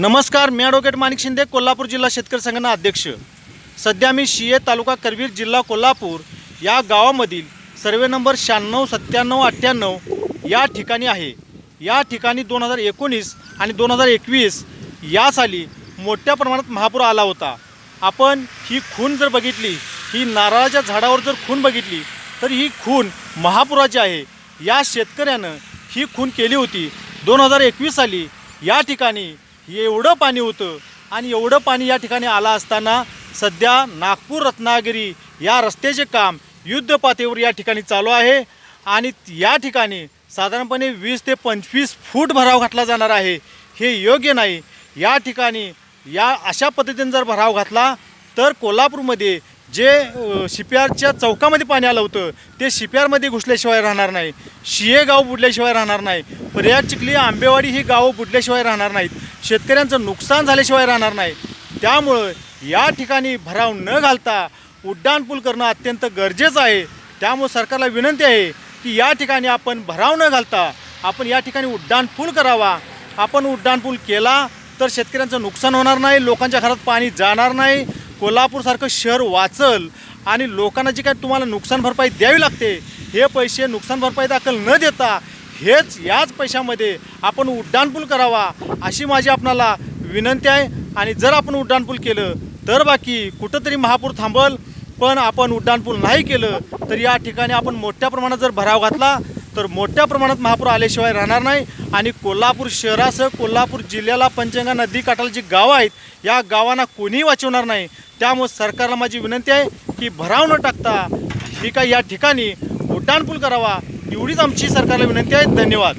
नमस्कार मी ॲडव्होकेट माणिक शिंदे कोल्हापूर जिल्हा शेतकरी संघटना अध्यक्ष. सध्या मी शिये तालुका करवीर जिल्हा कोल्हापूर या गावामधील सर्वे नंबर शहाण्णव सत्त्याण्णव अठ्ठ्याण्णव या ठिकाणी आहे. या ठिकाणी दोन हजार एकोणीस आणि दोन हजार एकवीस या साली मोठ्या प्रमाणात महापूर आला होता. आपण ही खून जर बघितली ही नारळाच्या झाडावर जर खून बघितली तर ही खून महापुराची आहे. या शेतकऱ्यानं ही खून केली होती. दोन हजार एकवीस साली या ठिकाणी एवढं पाणी होतं आणि एवढं पाणी या ठिकाणी आलं असताना सध्या नागपूर रत्नागिरी या रस्त्याचे काम युद्ध पातळीवर या ठिकाणी चालू आहे. आणि या ठिकाणी साधारणपणे वीस ते पंचवीस फूट भराव घातला जाणार आहे. हे योग्य नाही. या ठिकाणी या अशा पद्धतीने जर भराव घातला तर कोल्हापूरमध्ये जे शिपयार्डच्या चौकामध्ये पाणी आलं होतं ते शिप्यारमध्ये घुसल्याशिवाय राहणार नाही. शिये गाव बुडल्याशिवाय राहणार नाही. पर्याय चिखली आंबेवाडी ही गावं बुडल्याशिवाय राहणार नाहीत. शेतकऱ्यांचं नुकसान झाल्याशिवाय राहणार नाही. त्यामुळं या ठिकाणी भराव न घालता उड्डाणपूल करणं अत्यंत गरजेचं आहे. त्यामुळं सरकारला विनंती आहे की या ठिकाणी आपण भराव न घालता आपण या ठिकाणी उड्डाणपूल करावा. आपण उड्डाणपूल केला तर शेतकऱ्यांचं नुकसान होणार नाही लोकांच्या घरात पाणी जाणार नाही. कोल्हापूरसारखं शहर वाचल आणि लोकांना जी काय तुम्हाला नुकसान भरपाई द्यावी लागते हे पैसे नुकसान भरपाई दाखल न देता हेच याच पैशामध्ये आपण उड्डाणपूल करावा अशी माझी आपणाला विनंती आहे. आणि जर आपण उड्डाणपूल केलं तर बाकी कुठंतरी महापूर थांबल पण आपण उड्डाणपूल नाही केलं तर या ठिकाणी आपण मोठ्या प्रमाणात जर भराव घातला तर मोठ्या प्रमाणात महापूर आल्याशिवाय राहणार नाही. आणि कोल्हापूर शहरासह कोल्हापूर जिल्ह्याला पंचगंगा नदी काठाला जी गावं आहेत या गावांना कोणीही वाचवणार नाही. त्यामुळे सरकारला माझी विनंती आहे की भराव न टाकता ही काय या ठिकाणी उड्डाणपूल करावा एवढीच आमची सरकारला विनंती आहे. धन्यवाद.